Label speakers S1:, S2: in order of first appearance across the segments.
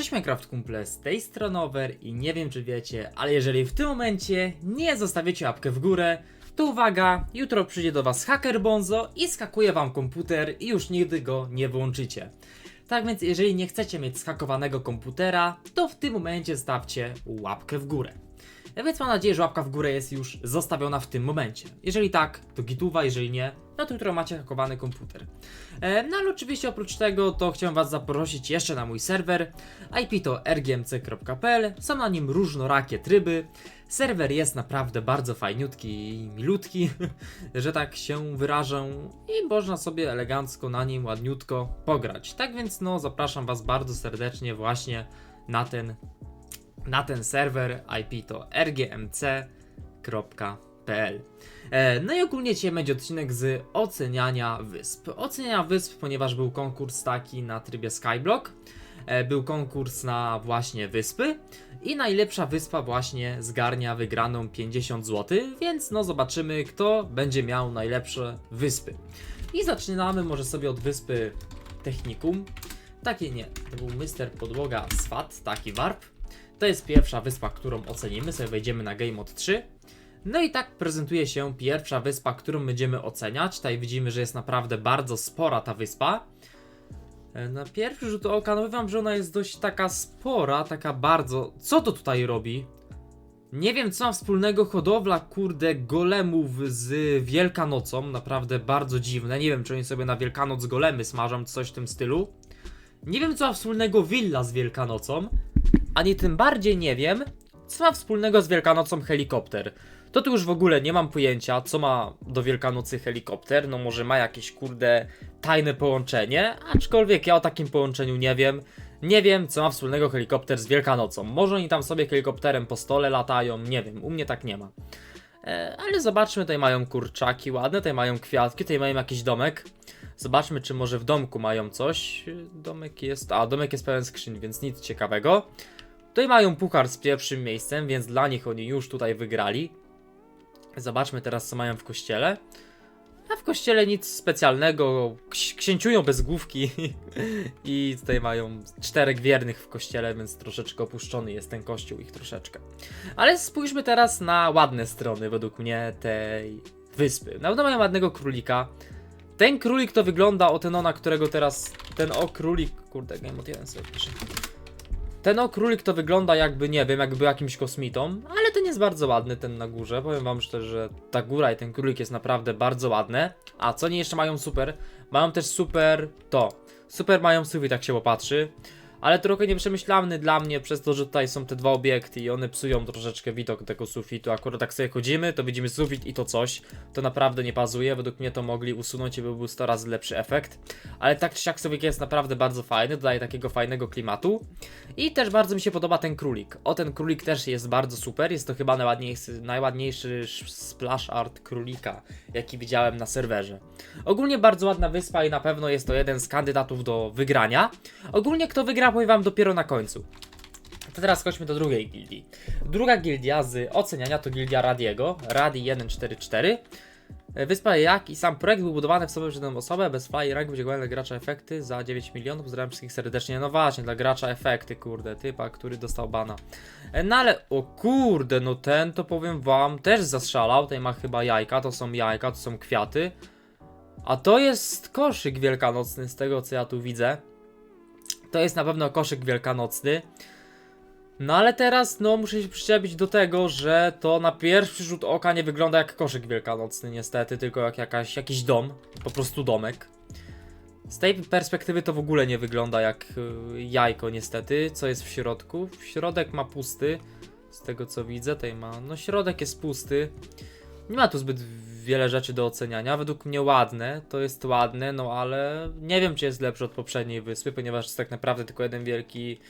S1: Cześć Minecraft kumple, z tej strony Over i nie wiem czy wiecie, ale jeżeli w tym momencie nie zostawicie łapkę w górę, to uwaga, jutro przyjdzie do was hacker Bonzo i skakuje wam komputer i już nigdy go nie wyłączycie. Tak więc jeżeli nie chcecie mieć skakowanego komputera, to w tym momencie stawcie łapkę w górę. Więc mam nadzieję, że łapka w górę jest już zostawiona w tym momencie. Jeżeli tak, to gituwa, jeżeli nie, no to jutro macie hakowany komputer. E, no ale oczywiście oprócz tego, to chciałem was zaprosić jeszcze na mój serwer. IP to rgmc.pl, są na nim różnorakie tryby. Serwer jest naprawdę bardzo fajniutki i milutki, że tak się wyrażę i można sobie elegancko na nim ładniutko pograć. Tak więc no zapraszam was bardzo serdecznie właśnie na ten na ten serwer IP to rgmc.pl. E, No i ogólnie dzisiaj będzie odcinek z oceniania wysp. Oceniania wysp, ponieważ był konkurs taki na trybie Skyblock, e, był konkurs na właśnie wyspy i najlepsza wyspa właśnie zgarnia wygraną 50 zł, więc no zobaczymy kto będzie miał najlepsze wyspy. I zaczynamy może sobie od wyspy Technikum. Takie nie, to był Mr. Podłoga Swat, taki warp. To jest pierwsza wyspa, którą ocenimy, sobie wejdziemy na Game Mode 3. No i tak prezentuje się pierwsza wyspa, którą będziemy oceniać. Tutaj widzimy, że jest naprawdę bardzo spora ta wyspa. E, Na pierwszy rzut oka, no wam, że ona jest dość taka spora, taka bardzo... Co to tutaj robi? Nie wiem, co ma wspólnego hodowla, kurde, golemów z Wielkanocą. Naprawdę bardzo dziwne. Nie wiem, czy oni sobie na Wielkanoc golemy smażą, coś w tym stylu. Nie wiem, co ma wspólnego willa z Wielkanocą. Ani tym bardziej nie wiem, co ma wspólnego z Wielkanocą helikopter. To tu już w ogóle nie mam pojęcia, co ma do Wielkanocy helikopter. No może ma jakieś kurde tajne połączenie, aczkolwiek ja o takim połączeniu nie wiem. Nie wiem, co ma wspólnego helikopter z Wielkanocą. Może oni tam sobie helikopterem po stole latają, nie wiem, u mnie tak nie ma. E, ale zobaczmy, tutaj mają kurczaki ładne, tutaj mają kwiatki, tutaj mają jakiś domek. Zobaczmy, czy może w domku mają coś. Domek jest. A, domek jest pełen skrzyń, więc nic ciekawego. Tutaj mają puchar z pierwszym miejscem, więc dla nich oni już tutaj wygrali. Zobaczmy teraz, co mają w kościele. A w kościele nic specjalnego. Ks- księciują bez główki. I tutaj mają czterech wiernych w kościele, więc troszeczkę opuszczony jest ten kościół ich troszeczkę. Ale spójrzmy teraz na ładne strony, według mnie, tej wyspy. Na pewno mają ładnego królika. Ten królik to wygląda o ten ona, którego teraz. Ten o królik. Kurde, Game Mode 1 sobie piszę. Ten o królik to wygląda jakby, nie wiem, jakby jakimś kosmitą, ale ten jest bardzo ładny, ten na górze. Powiem wam szczerze, że ta góra i ten królik jest naprawdę bardzo ładne. A co nie jeszcze mają super? Mają też super to. Super mają sufit, jak się popatrzy. Ale trochę nieprzemyślany dla mnie przez to, że tutaj są te dwa obiekty i one psują troszeczkę widok tego sufitu. Akurat tak sobie chodzimy, to widzimy sufit i to coś. To naprawdę nie pasuje. Według mnie to mogli usunąć i by był 100 razy lepszy efekt. Ale tak czy siak sufit jest naprawdę bardzo fajny, dodaje takiego fajnego klimatu. I też bardzo mi się podoba ten królik. O, ten królik też jest bardzo super. Jest to chyba najładniejszy, najładniejszy sz- splash art królika, jaki widziałem na serwerze. Ogólnie bardzo ładna wyspa i na pewno jest to jeden z kandydatów do wygrania. Ogólnie kto wygra, powiem wam dopiero na końcu. To teraz chodźmy do drugiej gildii. Druga gildia z oceniania to gildia Radiego, Radi 144. E, Wyspa jak i sam projekt był budowany w sobie przez jedną osobę, bez fali rank będzie dla gracza efekty za 9 milionów. Pozdrawiam wszystkich serdecznie. No właśnie, dla gracza efekty, kurde, typa, który dostał bana. No ale, o kurde, no ten to powiem wam też zastrzelał. Tutaj ma chyba jajka, to są jajka, to są kwiaty. A to jest koszyk wielkanocny, z tego co ja tu widzę. To jest na pewno koszyk wielkanocny. No ale teraz, no muszę się przyczepić do tego, że to na pierwszy rzut oka nie wygląda jak koszyk wielkanocny, niestety, tylko jak jakaś, jakiś dom, po prostu domek. Z tej perspektywy to w ogóle nie wygląda jak y, jajko, niestety. Co jest w środku? Środek ma pusty, z tego co widzę, tutaj ma. No, środek jest pusty. Nie ma tu zbyt wiele rzeczy do oceniania. Według mnie ładne, to jest ładne, no ale nie wiem, czy jest lepszy od poprzedniej wyspy, ponieważ jest tak naprawdę tylko jeden wielki.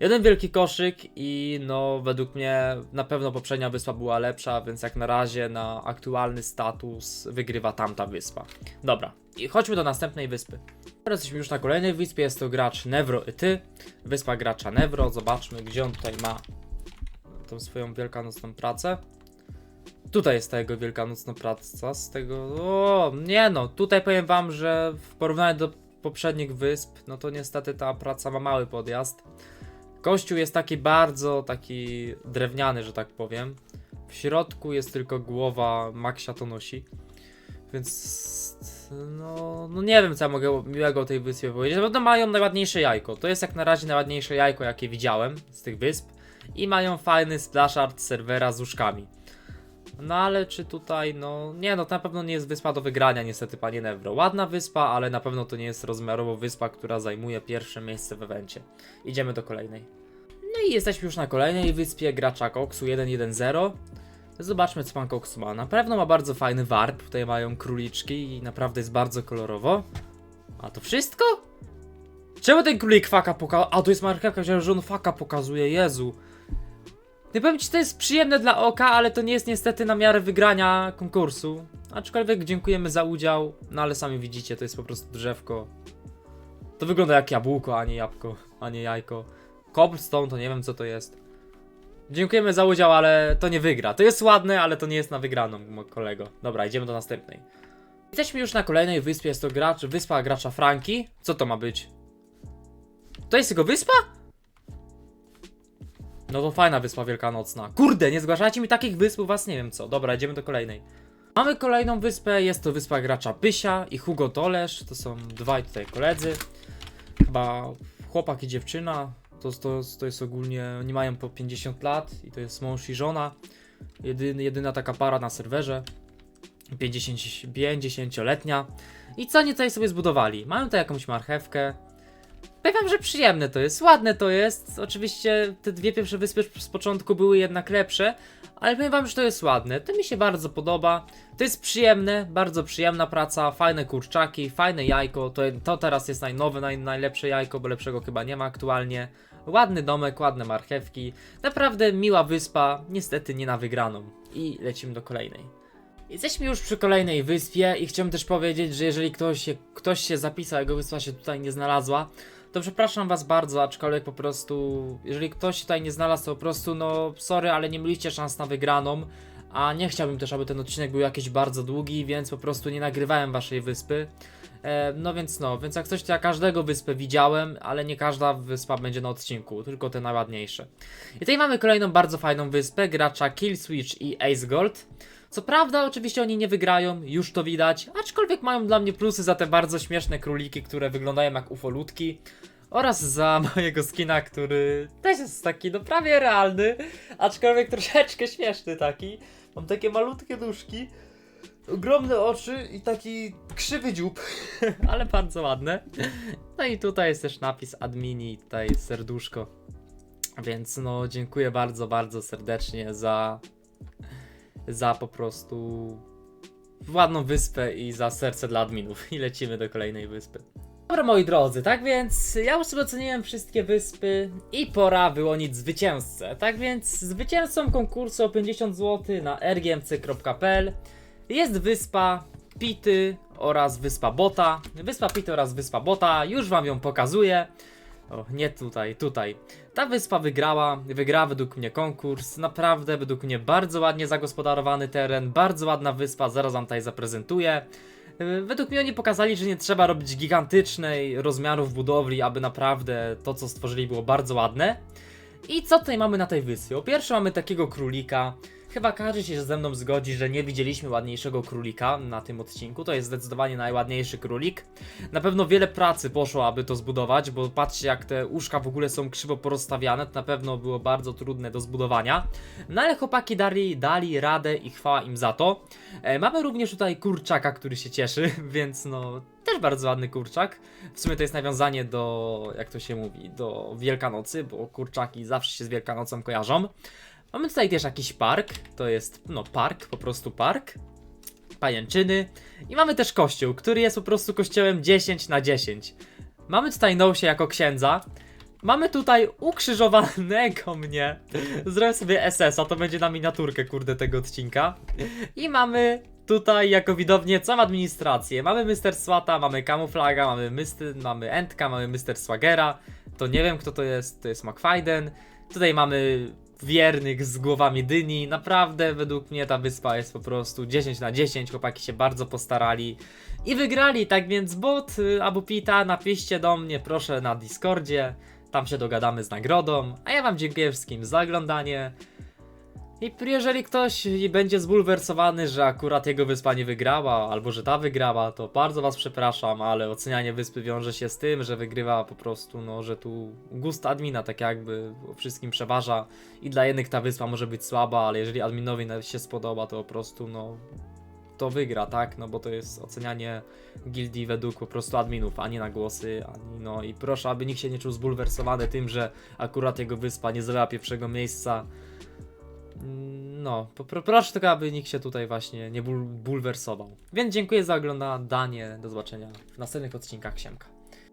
S1: Jeden wielki koszyk i no według mnie na pewno poprzednia wyspa była lepsza, więc jak na razie na aktualny status wygrywa tamta wyspa. Dobra, i chodźmy do następnej wyspy. Teraz jesteśmy już na kolejnej wyspie, jest to gracz Nevro i ty. Wyspa gracza Nevro, zobaczmy gdzie on tutaj ma tą swoją wielkanocną pracę. Tutaj jest ta jego wielkanocna praca, z tego... O, nie no, tutaj powiem wam, że w porównaniu do poprzednich wysp, no to niestety ta praca ma mały podjazd. Kościół jest taki bardzo taki drewniany, że tak powiem. W środku jest tylko głowa, Maxia to nosi. Więc no, no nie wiem co ja mogę miłego o tej wyspie powiedzieć. Na pewno mają najładniejsze jajko. To jest jak na razie najładniejsze jajko jakie widziałem z tych wysp. I mają fajny splash art serwera z łóżkami. No ale czy tutaj, no nie no, to na pewno nie jest wyspa do wygrania niestety panie Nevro. Ładna wyspa, ale na pewno to nie jest rozmiarowo wyspa, która zajmuje pierwsze miejsce w evencie. Idziemy do kolejnej. No i jesteśmy już na kolejnej wyspie gracza Koksu 1.1.0. Zobaczmy co pan Koksu ma. Na pewno ma bardzo fajny warp, tutaj mają króliczki i naprawdę jest bardzo kolorowo. A to wszystko? Czemu ten królik faka pokazuje? A tu jest marchewka, że on faka pokazuje, Jezu. Nie powiem ci, to jest przyjemne dla oka, ale to nie jest niestety na miarę wygrania konkursu. Aczkolwiek dziękujemy za udział, no ale sami widzicie, to jest po prostu drzewko. To wygląda jak jabłko, a nie jabłko, a nie jajko. Cobblestone to nie wiem co to jest. Dziękujemy za udział, ale to nie wygra. To jest ładne, ale to nie jest na wygraną, kolego. Dobra, idziemy do następnej. Jesteśmy już na kolejnej wyspie, jest to gracz, wyspa gracza Franki. Co to ma być? To jest jego wyspa? No to fajna wyspa wielkanocna. Kurde, nie zgłaszajcie mi takich wysp, u was nie wiem co. Dobra, idziemy do kolejnej. Mamy kolejną wyspę, jest to wyspa gracza Pysia i Hugo Dolesz. To są dwaj tutaj koledzy. Chyba chłopak i dziewczyna. To, to, to jest ogólnie, oni mają po 50 lat i to jest mąż i żona. Jedyny, jedyna taka para na serwerze. 50, 50-letnia. I co oni tutaj sobie zbudowali? Mają tutaj jakąś marchewkę. Powiem wam, że przyjemne to jest, ładne to jest. Oczywiście te dwie pierwsze wyspy z początku były jednak lepsze, ale powiem wam, że to jest ładne. To mi się bardzo podoba. To jest przyjemne, bardzo przyjemna praca, fajne kurczaki, fajne jajko. To, to teraz jest najnowe, naj, najlepsze jajko, bo lepszego chyba nie ma aktualnie. Ładny domek, ładne marchewki. Naprawdę miła wyspa, niestety nie na wygraną. I lecimy do kolejnej. Jesteśmy już przy kolejnej wyspie i chciałbym też powiedzieć, że jeżeli ktoś się, ktoś się zapisał, jego wyspa się tutaj nie znalazła, to przepraszam was bardzo, aczkolwiek po prostu, jeżeli ktoś tutaj nie znalazł, to po prostu, no, sorry, ale nie mieliście szans na wygraną, a nie chciałbym też, aby ten odcinek był jakiś bardzo długi, więc po prostu nie nagrywałem waszej wyspy. E, no więc no, więc jak coś, to ja każdego wyspę widziałem, ale nie każda wyspa będzie na odcinku, tylko te najładniejsze. I tutaj mamy kolejną bardzo fajną wyspę, gracza Killswitch i Ace Gold. Co prawda, oczywiście oni nie wygrają, już to widać, aczkolwiek mają dla mnie plusy za te bardzo śmieszne króliki, które wyglądają jak ufolutki. Oraz za mojego skina, który też jest taki, no prawie realny, aczkolwiek troszeczkę śmieszny taki. Mam takie malutkie nóżki, ogromne oczy i taki krzywy dziób, ale bardzo ładne. No i tutaj jest też napis admini, tutaj serduszko. Więc no, dziękuję bardzo, bardzo serdecznie za za po prostu ładną wyspę i za serce dla adminów. I lecimy do kolejnej wyspy. Dobra moi drodzy, tak więc ja już sobie oceniłem wszystkie wyspy i pora wyłonić zwycięzcę. Tak więc zwycięzcą konkursu o 50 zł na rgmc.pl jest wyspa Pity oraz wyspa Bota. Wyspa Pity oraz wyspa Bota, już wam ją pokazuję. O, nie tutaj, tutaj. Ta wyspa wygrała, wygrała według mnie konkurs. Naprawdę, według mnie bardzo ładnie zagospodarowany teren, bardzo ładna wyspa, zaraz wam tutaj zaprezentuję. Yy, Według mnie oni pokazali, że nie trzeba robić gigantycznej rozmiarów budowli, aby naprawdę to, co stworzyli, było bardzo ładne. I co tutaj mamy na tej wyspie? Po pierwsze mamy takiego królika. Chyba każdy się ze mną zgodzi, że nie widzieliśmy ładniejszego królika na tym odcinku. To jest zdecydowanie najładniejszy królik. Na pewno wiele pracy poszło, aby to zbudować, bo patrzcie jak te łóżka w ogóle są krzywo porozstawiane, to na pewno było bardzo trudne do zbudowania. No ale chłopaki dali, dali radę i chwała im za to. E, mamy również tutaj kurczaka, który się cieszy, więc no też bardzo ładny kurczak. W sumie to jest nawiązanie do, jak to się mówi, do Wielkanocy, bo kurczaki zawsze się z Wielkanocą kojarzą. Mamy tutaj też jakiś park, to jest, no park, po prostu park. Pajęczyny. I mamy też kościół, który jest po prostu kościołem 10 na 10. Mamy tutaj Nousie jako księdza. Mamy tutaj ukrzyżowanego mnie. Zrobię sobie SS-a, to będzie na miniaturkę, kurde, tego odcinka. I mamy tutaj jako widownię całą administrację. Mamy Mr. Swata, mamy Kamuflaga, mamy, mamy Entka, mamy Mr. Swagera. To nie wiem kto to jest, to jest McFadden. Tutaj mamy wiernych z głowami dyni. Naprawdę, według mnie ta wyspa jest po prostu 10 na 10. Chłopaki się bardzo postarali i wygrali. Tak więc, bot y, albo Pita, napiszcie do mnie proszę na Discordzie. tam się dogadamy z nagrodą, a ja wam dziękuję wszystkim za oglądanie. I jeżeli ktoś będzie zbulwersowany, że akurat jego wyspa nie wygrała, albo że ta wygrała, to bardzo was przepraszam, ale ocenianie wyspy wiąże się z tym, że wygrywa po prostu, no, że tu gust admina tak jakby wszystkim przeważa i dla jednych ta wyspa może być słaba, ale jeżeli adminowi się spodoba, to po prostu, no, to wygra, tak? No bo to jest ocenianie gildii według po prostu adminów, a nie na głosy, ani no i proszę, aby nikt się nie czuł zbulwersowany tym, że akurat jego wyspa nie zajęła pierwszego miejsca. Mm, No, proszę tylko, aby nikt się tutaj właśnie nie bul bulwersował. Więc dziękuję za oglądanie, do zobaczenia w następnych odcinkach Siemka.